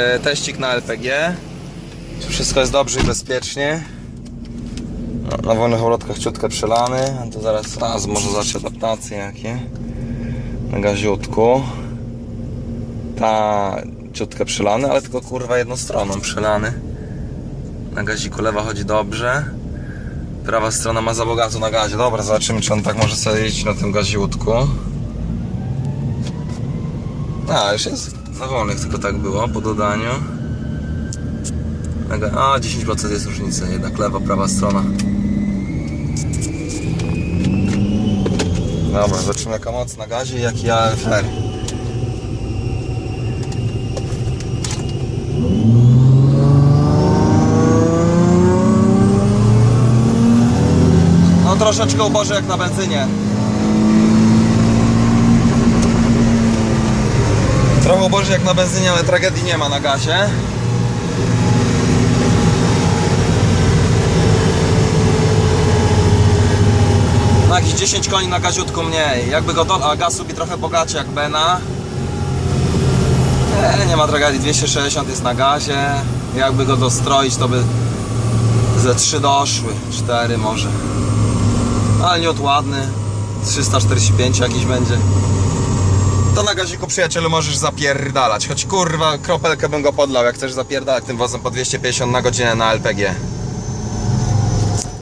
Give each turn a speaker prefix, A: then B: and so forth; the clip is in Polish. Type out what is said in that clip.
A: E, Teścik na LPG. Czy wszystko jest dobrze i bezpiecznie? Na wolnych obrotkach ciutkę przelany. A to zaraz, zaraz może zacząć adaptacje jakie. Na gaziutku. Ta ciutkę przelany, ale tylko kurwa jedną stroną przelany. Na gaziku lewa chodzi dobrze. Prawa strona ma za bogato na gazie. Dobra, zobaczymy czy on tak może sobie jeździć na tym gaziutku. A, już jest na wolnych, tylko tak było po dodaniu. A, 10% jest różnica, jednak lewa, prawa strona. Dobra, zobaczymy jaka moc na gazie i jaki AFR. No troszeczkę uboże jak na benzynie. Uboży jak na benzynie, ale tragedii nie ma na gazie. Na jakieś 10 koni na gaziutku mniej. Jakby go do... A gaz lubi trochę bogacie jak Bena. Nie, nie ma tragedii. 260 jest na gazie. Jakby go dostroić, to by ze 3 doszły. 4 może. Ale niut ładny. 345 jakiś będzie. To na gaziku przyjacielu możesz zapierdalać. Choć kurwa kropelkę bym go podlał, jak chcesz zapierdalać tym wozem po 250 na godzinę na LPG.